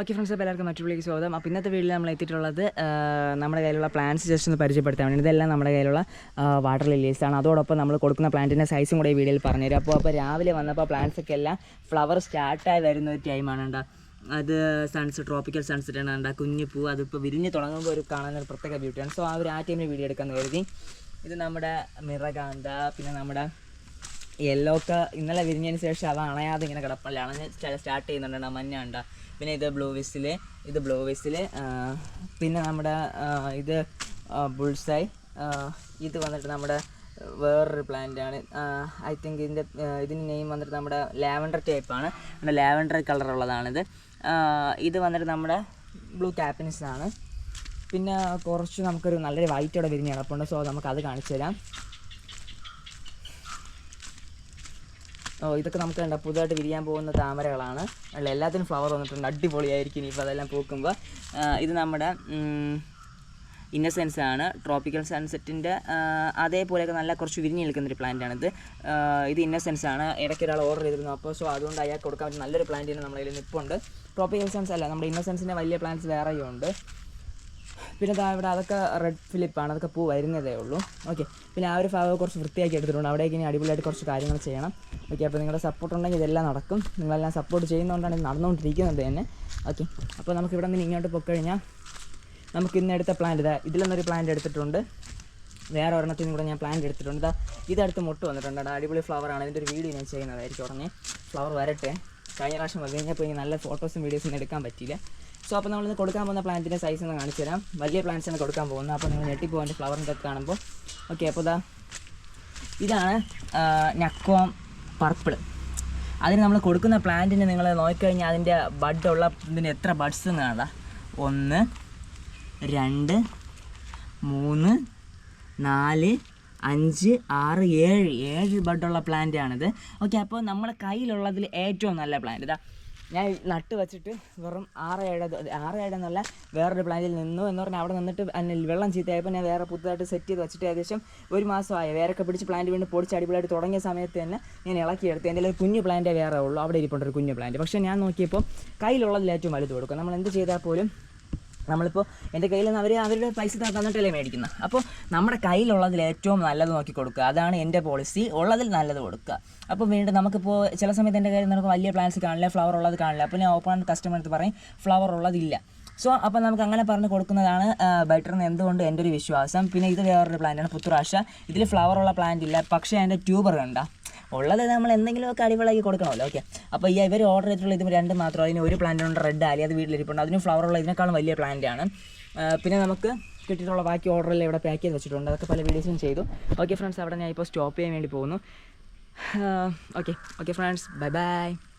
Okay friends അപ്പോൾ എല്ലാവർക്കും മറ്റുള്ളിലേക്ക് സ്വാഗതം. അപ്പോൾ ഇന്നത്തെ വീട്ടിൽ നമ്മൾ എത്തിയിട്ടുള്ളത് നമ്മുടെ കയ്യിലുള്ള പ്ലാന്റ്സ് ജസ്റ്റ് ഒന്ന് പരിചയപ്പെടുത്താൻ വേണ്ടി. ഇതെല്ലാം നമ്മുടെ കയ്യിലുള്ള വാട്ടർ ലില്ലീസ് ആണ്. അതോടൊപ്പം നമ്മൾ കൊടുക്കുന്ന പ്ലാന്റിന്റെ സൈസും കൂടെ ഈ വീഡിയോയിൽ പറഞ്ഞുതരും. അപ്പോൾ അപ്പോൾ രാവിലെ വന്നപ്പോൾ പ്ലാന്റ്സ് ഒക്കെ എല്ലാം ഫ്ലവർ സ്റ്റാർട്ടായി വരുന്ന ഒരു ടൈമാണ് ഉണ്ടാ അത് സൺസ് ട്രോപ്പിക്കൽ സൺസെറ്റ് ആണ് ഉണ്ടാ കുഞ്ഞു പൂ അതിപ്പോൾ വിരിഞ്ഞ് തുടങ്ങുമ്പോൾ ഒരു കാണാൻ ഒരു പ്രത്യേക ബ്യൂട്ടിയാണ് സോ ആ ഒരു ആ ടൈമിൽ വീഡിയോ എടുക്കാൻ കരുതി. ഇത് നമ്മുടെ മിറകാന്ത പിന്നെ നമ്മുടെ യെല്ലോ ഒക്കെ ഇന്നലെ വിരിഞ്ഞതിന് ശേഷം അവ അണയാതെ ഇങ്ങനെ കിടപ്പല്ല? അണഞ്ഞ് സ്റ്റാർട്ട് ചെയ്യുന്നുണ്ട് മഞ്ഞ ഉണ്ട് പിന്നെ ഇത് ബ്ലൂ വിസിൽ ഇത് ബ്ലൂ വിസിൽ പിന്നെ നമ്മുടെ ഇത് ബുൾസായി ഇത് വന്നിട്ട് നമ്മുടെ വേറൊരു പ്ലാന്റ് ആണ്. ഐ തിങ്ക് ഇതിന്റെ ഇതിന്റെ നെയിം വന്നിട്ട് നമ്മുടെ ലാവൻഡർ ടൈപ്പാണ് നമ്മുടെ ലാവൻഡർ കളറുള്ളതാണിത് ഇത് വന്നിട്ട് നമ്മുടെ ബ്ലൂ ക്യാപ്പിനിസ് ആണ്. പിന്നെ കുറച്ച് നമുക്കൊരു നല്ലൊരു വൈറ്റ് അവിടെ വിരിഞ്ഞ് കിടപ്പുണ്ട്. സോ നമുക്ക് അത് കാണിച്ചു തരാം ഇതൊക്കെ നമുക്ക് കണ്ട പുതുതായിട്ട് വിരിയാൻ പോകുന്ന താമരകളാണ്. അല്ല എല്ലാത്തിനും ഫ്ലവർ വന്നിട്ടുണ്ട്. അടിപൊളിയായിരിക്കും ഇനിയിപ്പോൾ അതെല്ലാം പൂക്കുമ്പോൾ ഇത് നമ്മുടെ ഇന്നസെൻസ് ആണ്. ട്രോപ്പിക്കൽ സൺസെറ്റിന്റെ അതേപോലെയൊക്കെ നല്ല കുറച്ച് വിരിഞ്ഞ് നിൽക്കുന്നൊരു പ്ലാന്റാണിത് ഇത് ഇന്നസെൻസ് ആണ്. ഇടയ്ക്ക് ഒരാൾ ഓർഡർ ചെയ്തിരുന്നു. അപ്പോൾ സോ അതുകൊണ്ട് അയാൾക്ക് കൊടുക്കാൻ പറ്റുന്ന നല്ലൊരു പ്ലാന്റ് തന്നെ നമ്മുടെ നിൽപ്പുണ്ട് ട്രോപ്പിക്കൽ സൺസ് അല്ല നമ്മുടെ ഇന്നസെൻസിന്റെ വലിയ പ്ലാന്റ്സ് വേറെയും ഉണ്ട്. പിന്നെ ദാ ഇവിടെ അതൊക്കെ റെഡ് ഫിലിപ്പാണ് അതൊക്കെ പൂ വരുന്നതേ ഉള്ളൂ. ഓക്കെ പിന്നെ ആ ഒരു ഭാഗം കുറച്ച് വൃത്തിയാക്കി എടുത്തിട്ടുണ്ട്. അവിടേക്ക് ഇനി അടിപൊളിയായിട്ട് കുറച്ച് കാര്യങ്ങൾ ചെയ്യണം. ഓക്കെ അപ്പോൾ നിങ്ങളുടെ സപ്പോർട്ട് ഉണ്ടെങ്കിൽ ഇതെല്ലാം നടക്കും. നിങ്ങളെല്ലാം സപ്പോർട്ട് ചെയ്യുന്നതുകൊണ്ടാണ് ഇത് നടന്നുകൊണ്ടിരിക്കുന്നത് തന്നെ. ഓക്കെ അപ്പോൾ നമുക്ക് ഇവിടെ നിന്ന് ഇങ്ങോട്ട് പോയിക്കഴിഞ്ഞാൽ നമുക്ക് ഇന്ന് എടുത്ത പ്ലാന്റ് ഇതാ. ഇതിലൊന്നൊരു പ്ലാന്റ് എടുത്തിട്ടുണ്ട്. വേറെ ഒരെണ്ണത്തിൽ കൂടെ ഞാൻ പ്ലാന്റ് എടുത്തിട്ടുണ്ട്. ഇതാ ഇതടുത്ത് മുട്ട് വന്നിട്ടുണ്ട് അടിപൊളി ഫ്ലവറാണ് ഇതിന്റെ ഒരു വീഡിയോ ഞാൻ ചെയ്യുന്നതായിരിക്കും ഉടനെ. ഫ്ലവർ വരട്ടെ. കഴിഞ്ഞ പ്രാവശ്യം വന്നു കഴിഞ്ഞപ്പോൾ ഇനി നല്ല ഫോട്ടോസും വീഡിയോസും എടുക്കാൻ പറ്റിയില്ല. സോ അപ്പോൾ നമ്മളിന്ന് കൊടുക്കാൻ പോകുന്ന പ്ലാന്റിന്റെ സൈസ് ഒന്ന് കാണിച്ചു തരാം. വലിയ പ്ലാന്റ്സ് ആണ് കൊടുക്കാൻ പോകുന്നത്. അപ്പോൾ നിങ്ങൾ ഞെട്ടിപ്പോകാന്റെ ഫ്ലവറിന്റെ ഒക്കെ കാണുമ്പോൾ ഓക്കെ അപ്പോൾ ഇതാ ഇതാണ് നക്കോം പർപ്പിൾ അതിന് നമ്മൾ കൊടുക്കുന്ന പ്ലാന്റിന് നിങ്ങൾ നോക്കിക്കഴിഞ്ഞാൽ അതിന്റെ ബഡുള്ള ഇതിന് എത്ര ബഡ്സ് എന്ന് കാണാം ഒന്ന് രണ്ട് മൂന്ന് നാല് അഞ്ച് ആറ് ഏഴ്. ഏഴ് ബഡുള്ള പ്ലാന്റ് ആണിത്. ഓക്കെ അപ്പോൾ നമ്മുടെ കയ്യിലുള്ളതിൽ ഏറ്റവും നല്ല പ്ലാന്റ് ഇതാ. ഞാൻ നട്ട് വെച്ചിട്ട് വെറും ആറ് ഏഴ് ആറ് ഏഴ് എന്നല്ല വേറൊരു പ്ലാന്റിൽ നിന്നു എന്ന് പറഞ്ഞാൽ അവിടെ നിന്നിട്ട് വെള്ളം ചീത്തയായപ്പോൾ ഞാൻ വേറെ പുതുതായിട്ട് സെറ്റ് ചെയ്ത് വെച്ചിട്ട് ഏകദേശം ഒരു മാസമായി. വേറൊക്കെ പിടിച്ച് പ്ലാന്റ് വീണ്ടും പൊടിച്ച് അടിപൊളിയായിട്ട് തുടങ്ങിയ സമയത്ത് തന്നെ ഞാൻ ഇളക്കിയെടുത്ത് എന്റെ ഒരു കുഞ്ഞു പ്ലാന്റേ വേറെ ഉള്ളൂ. അവിടെ ഇരിപ്പുണ്ട് ഒരു കുഞ്ഞു പ്ലാന്റ് പക്ഷേ ഞാൻ നോക്കിയപ്പോൾ കയ്യിലുള്ളതിൽ ഏറ്റവും വലുത് കൊടുക്കും. നമ്മൾ എന്ത് ചെയ്താൽ പോലും നമ്മളിപ്പോൾ എന്റെ കയ്യിൽ നിന്ന് അവർ അവരുടെ പൈസ തന്നിട്ടല്ലേ മേടിക്കുന്നത് അപ്പോൾ നമ്മുടെ കയ്യിലുള്ളതിൽ ഏറ്റവും നല്ലത് നോക്കി കൊടുക്കുക. അതാണ് എന്റെ പോളിസി ഉള്ളതിൽ നല്ലത് കൊടുക്കുക. അപ്പോൾ വീണ്ടും നമുക്കിപ്പോൾ ചില സമയത്ത് എന്റെ കയ്യിൽ നമുക്ക് വലിയ പ്ലാൻസ് കാണില്ല ഫ്ലവർ ഉള്ളത് കാണില്ല. അപ്പോൾ ഞാൻ ഓപ്പൺ കസ്റ്റമർ അടുത്ത് പറയും ഫ്ലവർ ഉള്ളതില്ല. സോ അപ്പോൾ നമുക്ക് അങ്ങനെ പറഞ്ഞ് കൊടുക്കുന്നതാണ് ബെറ്റർ എന്ന് എന്തുകൊണ്ട് എന്റെ ഒരു വിശ്വാസം. പിന്നെ ഇത് വേറൊരു പ്ലാന്റാണ് പുത്തുറാശ. ഇതിൽ ഫ്ലവർ ഉള്ള പ്ലാന്റ് ഇല്ല പക്ഷേ അതിന്റെ ട്യൂബർ കണ്ട. ഉള്ളത് നമ്മൾ എന്തെങ്കിലുമൊക്കെ അടിപൊളിയാക്കി കൊടുക്കണമല്ലോ ഓക്കെ അപ്പോൾ ഈ ഇവർ ഓർഡർ ചെയ്തിട്ടുള്ള ഇത് രണ്ട് മാത്രം അതിന് ഒരു പ്ലാന്റ് ഉണ്ട് റെഡ് ആലി അത് വീട്ടിലിരിപ്പുണ്ട്. അതിന് ഫ്ലവർ ഉള്ള ഇതിനേക്കാളും വലിയ പ്ലാന്റ് ആണ്. പിന്നെ നമുക്ക് കിട്ടിയിട്ടുള്ള ബാക്കി ഓർഡറെല്ലാം ഇവിടെ പാക്ക് ചെയ്ത് വെച്ചിട്ടുണ്ട്. അതൊക്കെ പല വീഡിയോസും ചെയ്തു. ഓക്കെ ഫ്രണ്ട്സ് അവിടെ ഞാൻ ഇപ്പോൾ സ്റ്റോപ്പ് ചെയ്യാൻ വേണ്ടി പോകുന്നു. Okay okay friends bye bye